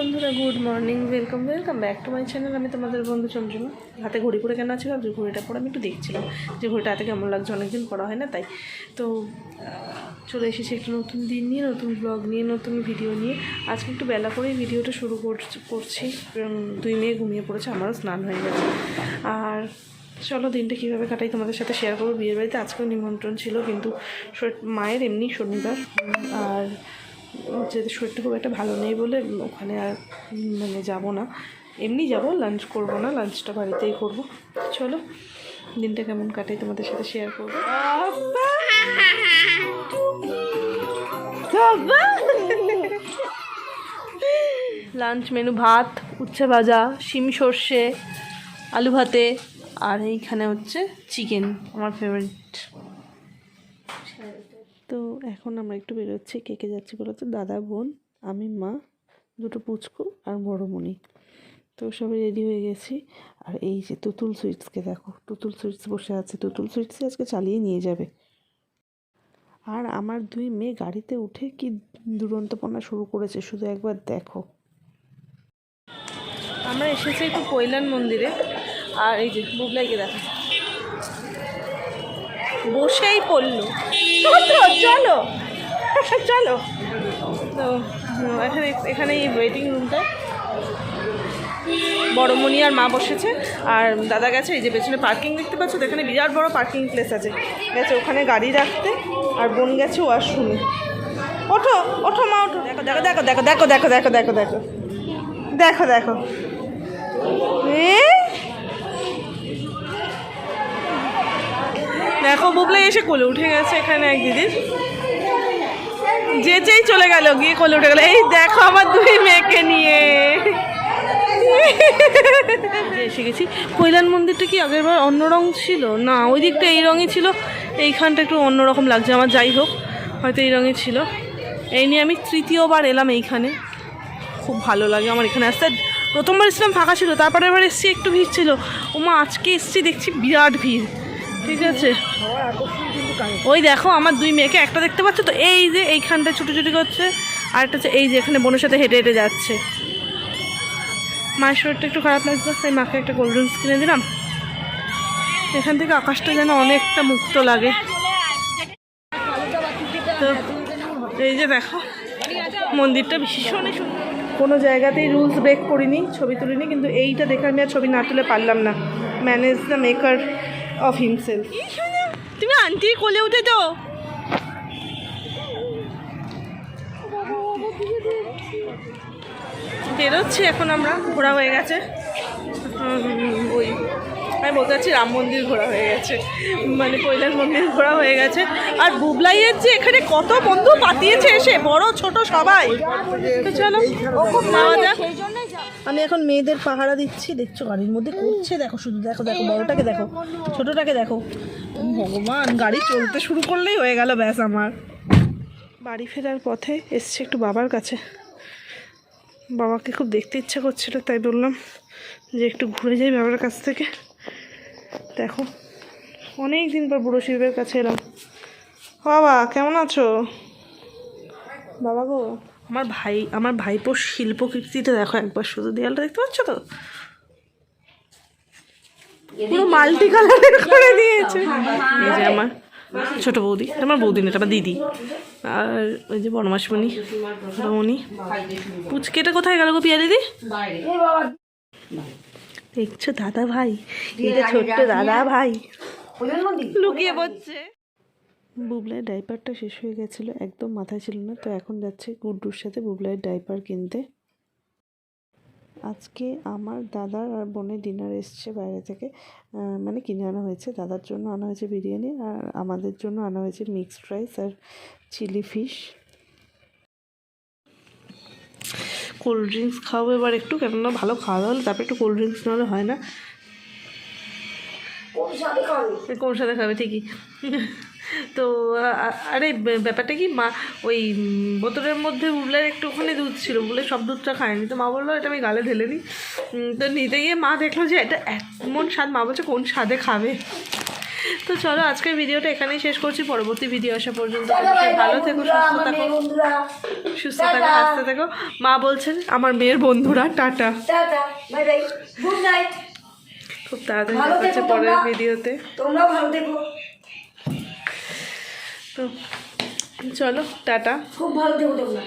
বন্ধুরা good morning welcome welcome back to my channel আমি তোমাদের বন্ধু চঞ্চনা হাতে ঘড়ি পরে কেন আছে ভাবছি ঘড়িটা পরে আমি একটু দেখছিলাম যে ঘড়িটা হাতে কেমন লাগছে। অনেকদিন পড়া হয় না, তাই। তো চলে এসেছি একটা নতুন দিন নিয়ে, নতুন ব্লগ নিয়ে, নতুন ভিডিও নিয়ে। আজকে একটু বেলা করেই ভিডিওটা শুরু করছি- দুই মেয়ে ঘুমিয়ে পড়েছে, আমারও স্নান হয়ে গেছে। আর চলো, দিনটা কীভাবে কাটাই তোমাদের সাথে শেয়ার করব। বিয়ের বাড়িতে আজকেও নিমন্ত্রণ ছিল, কিন্তু মায়ের এমনি শনিবার। আর যেহেতু শরীরটা খুব একটা ভালো নেই বলে ওখানে আর মানে যাব না। এমনি যাব লাঞ্চ করব না লাঞ্চটা বাড়িতেই করব। চলো, দিনটা কেমন কাটে তোমাদের সাথে শেয়ার করব? লাঞ্চ মেনু ভাত, উচ্ছে ভাজা, শিম সর্ষে, আলু ভাতে, আর এইখানে হচ্ছে চিকেন আমার ফেভারিট তো এখন আমরা একটু বেরোচ্ছি, কে কে যাচ্ছি বলতো দাদা, বোন, আমি, মা, দুটো পুচকু আর বড় মনি তো সবাই রেডি হয়ে গেছি। আর এই যে তুতুল সুইটসকে দেখো, তুতুল সুইটস বসে আছে। তুতুল সুইটসই আজকে চালিয়ে নিয়ে যাবে। আর আমার দুই মেয়ে গাড়িতে উঠে কি দুরন্তপনা শুরু করেছে, শুধু একবার দেখো। আমরা এসেছি একটু কৈলান মন্দিরে। আর এই যে বুবলাইকে দেখো। বসেই পড়ল। চলো চলো। চলো। তো এখানে এখানে এই ওয়েটিং রুমটা বড়মণি আর মা বসেছে, আর দাদা গেছে, এই যে পেছনে পার্কিং দেখতে পাচ্ছ, তো এখানে বিরাট বড় পার্কিং প্লেস আছে। গেছে ওখানে গাড়ি রাখতে, আর বোন গেছে ওয়াশরুমে ওঠো ওঠো মা, ওঠো। দেখো দেখো দেখো দেখো দেখো দেখো দেখো দেখো দেখো। দেখো দেখো। বুবলাই এসে কোলে উঠে গেছে এখানে এক দিদির। যে যেই চলে গেল, গিয়ে কোলে উঠে গেল। এই দেখো আমার দুই মেয়েকে নিয়ে। এসে গেছি। কৈলান মন্দিরটা কি আগের বার অন্য রং ছিল? না, ওই দিকটা এই রঙই ছিল। এইখানটা একটু অন্যরকম লাগছে আমার, যাই হোক, হয়তো এই রঙই ছিল। এই নিয়ে আমি তৃতীয়বার এলাম এইখানে। খুব ভালো লাগে আমার এখানে আসতে। প্রথমবার এসেছিলাম ফাঁকা ছিল তারপরে এবার এসেছি একটু ভিড় ছিল। ওমা, আজকে এসেছি দেখছি বিরাট ভিড়। ঠিক আছে। ওই দেখো, আমার দুই মেয়েকে একটা দেখতে পাচ্ছ তো? এই যে এইখানটা ছুটোছুটি করছে, আর একটা হচ্ছে এই যে এখানে বোনের সাথে হেঁটে হেঁটে যাচ্ছে। মায়ের শরীরটা একটু খারাপ লাগছে তাই মাকে একটা কোল্ড ড্রিঙ্কস কিনে দিলাম। এখান থেকে আকাশটা যেন অনেকটা মুক্ত লাগে। তো এই যে দেখো, মন্দিরটা সুন্দর। কোনো জায়গাতেই রুলস ব্রেক করিনি, ছবি তুলিনি, কিন্তু এইটা দেখে আমি আর ছবি না তুলে পারলাম না। Manage the maker of himself তুমি আন্টি কোলে উঠে তো বেরোচ্ছি এখন আমরা ঘোরা হয়ে গেছে। ওই আমি বলতে চাচ্ছি রাম মন্দির ঘোরা হয়ে গেছে। মানে কৈলাস মন্দির ঘোরা হয়ে গেছে। আর বুবলাইয়ের যে এখানে কত বন্ধু পাতিয়েছে এসে বড় ছোট সবাই। তো চলো যাওয়া যাক। আমি এখন মেয়েদের পাহারা দিচ্ছি, দেখছ গাড়ির মধ্যে করছে, দেখো শুধু দেখো দেখো, বড়টাকে দেখো, ছোটটাকে দেখো। ভগবান, গাড়ি চলতে শুরু করলেই হয়ে গেল ব্যাস আমার। বাড়ি ফেরার পথে এসছে একটু বাবার কাছে। বাবাকে খুব দেখতে ইচ্ছা করছিল, তাই বললাম যে একটু ঘুরে যাই বাবার কাছ থেকে। দেখো অনেক দিন পর বুড়ো শিবের কাছে এলাম। বাবা, কেমন আছো? বাবা গো। আমার ভাই আমার ভাইপোর শিল্পকীর্তিটা দেখো একবার শুধু দেয়ালটা দেখতে পাচ্ছ তো? পুরো মাল্টি কালারের করে দিয়েছে। এই যে আমার ছোট বৌদি আমার বৌদি না এটা আমার দিদি। আর ওই যে বনমাসমণি রমণী পুচকেটা কোথায় গেল গো পিয়া দিদি দেখছ দাদা ভাই? এটা ছোট্ট দাদা ভাই। লুকিয়ে পড়ছে। বুবলাইয়ের ডাইপারটা শেষ হয়ে গেছিল একদম মাথায় ছিল না তো এখন যাচ্ছে গুড্ডুর সাথে বুবলাইয়ের ডাইপার কিনতে। আজকে আমার দাদার আর বোনের ডিনার এসছে বাইরে থেকে মানে কিনে আনা হয়েছে দাদার জন্য আনা হয়েছে বিরিয়ানি আর আমাদের জন্য আনা হয়েছে মিক্সড রাইস আর চিলি ফিশ কোল্ড ড্রিঙ্কস খাব এবার একটু কেননা ভালো খাওয়া দাওয়া হলে তারপরে একটু কোল্ড ড্রিঙ্কস নাহলে হয় না। কোন সাথে খাবে ঠিকই। তো আরে ব্যাপারটা কি মা ওই বোতলের মধ্যে উবলার একটুখানি দুধ ছিল বলে সব দুধটা খায়নি। তো মা বলল এটা আমি গালে ঢেলে নিই তো নিতে গিয়ে মা দেখল যে এটা এমন স্বাদ মা বলছে কোন স্বাদে খাবে? তো চলো আজকের ভিডিওটা এখানেই শেষ করছি। পরবর্তী ভিডিও আসা পর্যন্ত ভালো থেকো সুস্থ থাকো সুস্থ থাকো। হাসতে থাকো। মা বলছেন আমার মেয়ের বন্ধুরা টাটা। খুব তাড়াতাড়ি পরের ভিডিওতে। তোমরাও ভালো থেকো। চলো টাটা। খুব ভালো থেকো তোমরা।